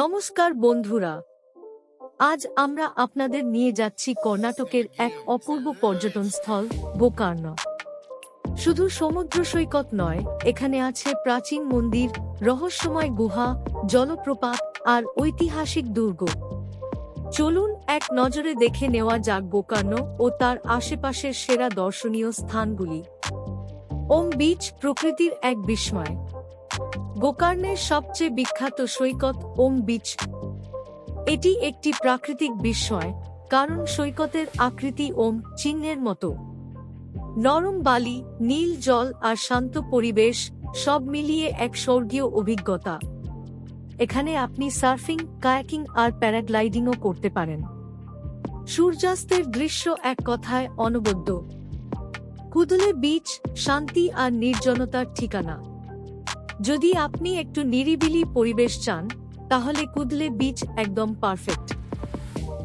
নমস্কার বন্ধুরা। আজ আমরা আপনাদের নিয়ে যাচ্ছি কর্ণাটকের এক অপূর্ব পর্যটন স্থল গোকর্ণ শুধু সমুদ্র সৈকত নয়, এখানে আছে প্রাচীন মন্দির, রহস্যময় গুহা, জলপ্রপাত আর ঐতিহাসিক দুর্গ। চলুন এক নজরে দেখে নেওয়া যাক গোকর্ণ ও তার আশেপাশের সেরা দর্শনীয় স্থানগুলি। ওম বিচ প্রকৃতির এক বিস্ময়। গোকর্ণের সবচেয়ে বিখ্যাত সৈকত ওম বিচ। এটি একটি প্রাকৃতিক বিস্ময়, কারণ সৈকতের আকৃতি ওম চিহ্নের মতো। নরম বালি, নীল জল আর শান্ত পরিবেশ, সব মিলিয়ে এক স্বর্গীয় অভিজ্ঞতা। এখানে আপনি সার্ফিং, কায়াকিং আর প্যারাগ্লাইডিংও করতে পারেন। সূর্যাস্তের দৃশ্য এক কথায় অনবদ্য। কুদলে বিচ শান্তি আর নির্জনতার ঠিকানা। যদি আপনি একটু নিরিবিলি পরিবেশ চান, তাহলে কুদলে বিচ একদম পারফেক্ট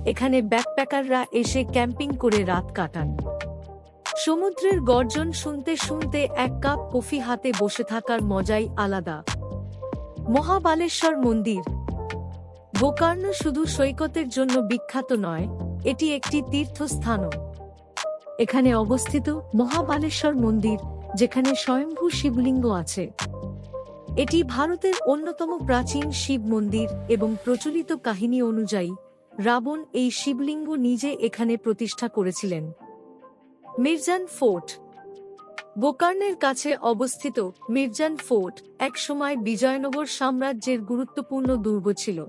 এখানে ব্যাকপ্যাকাররা এসে ক্যাম্পিং করে রাত কাটান। সমুদ্রের গর্জন শুনতে শুনতে এক কাপ কফি হাতে বসে থাকার মজাই আলাদা। মহাবালেশ্বর মন্দির। গোকর্ণ শুধু সৈকতের জন্য বিখ্যাত নয়, এটি একটি তীর্থস্থানও। এখানে অবস্থিত মহাবালেশ্বর মন্দির, যেখানে স্বয়ম্ভূ শিবলিঙ্গ আছে। এটি ভারতের অন্যতম প্রাচীন শিব মন্দির এবং প্রচলিত কাহিনী অনুযায়ী, রাবণ এই শিবলিঙ্গ নিজে এখানে প্রতিষ্ঠা করেছিলেন। মির্জান ফোর্ট। গোকর্ণের কাছে অবস্থিত মির্জান ফোর্ট একসময় বিজয়নগর সাম্রাজ্যের গুরুত্বপূর্ণ দুর্গ ছিল।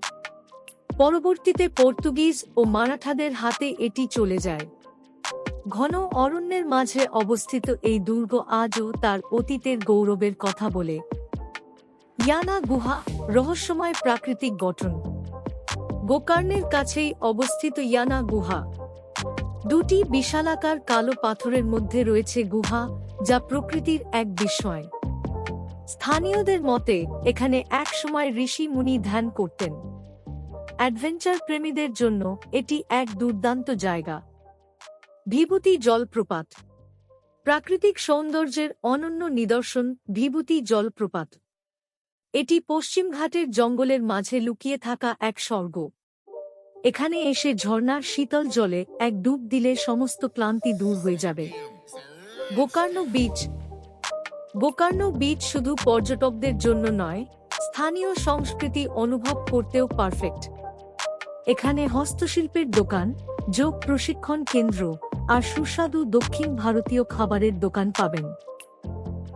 পরবর্তীতে পর্তুগিজ ও মারাঠাদের হাতে এটি চলে যায়। ঘন অরণ্যের মাঝে অবস্থিত এই দুর্গ আজও তার অতীতের গৌরবের কথা বলে। ইয়ানা গুহা, রহস্যময় প্রাকৃতিক গঠন। গোকর্ণের কাছেই অবস্থিত ইয়ানা গুহা। দুটি বিশালাকার কালো পাথরের মধ্যে রয়েছে গুহা, যা প্রকৃতির এক বিস্ময়। স্থানীয়দের মতে, এখানে একসময় ঋষি মুনি ধ্যান করতেন। অ্যাডভেঞ্চার প্রেমীদের জন্য এটি এক দুর্দান্ত জায়গা। বিভূতি জলপ্রপাত। প্রাকৃতিক সৌন্দর্যের অনন্য নিদর্শন বিভূতি জলপ্রপাত। এটি পশ্চিম ঘাটের জঙ্গলের মাঝে লুকিয়ে থাকা এক স্বর্গ। এখানে এসে ঝর্ণার শীতল জলে এক ডুব দিলে সমস্ত ক্লান্তি দূর হয়ে যাবে। গোকর্ণ বীচ। গোকর্ণ বীচ শুধু পর্যটকদের জন্য নয়, স্থানীয় সংস্কৃতি অনুভব করতেও পারফেক্ট। এখানে হস্তশিল্পের দোকান, যোগ প্রশিক্ষণ কেন্দ্র আর সুস্বাদু দক্ষিণ ভারতীয় খাবারের দোকান পাবেন।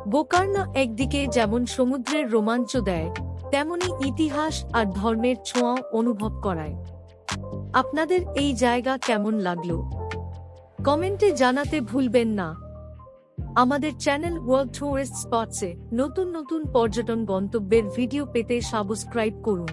গোকর্ণ একদিকে যেমন সমুদ্রের রোমাঞ্চ দেয়, তেমনি ইতিহাস আর ধর্মের ছোঁয়া অনুভব করায়। আপনাদের এই জায়গা কেমন লাগল? কমেন্টে জানাতে ভুলবেন না। আমাদের চ্যানেল ওয়ার্ল্ড টুরিস্ট স্পটসে নতুন নতুন পর্যটন গন্তব্যের ভিডিও পেতে সাবস্ক্রাইব করুন।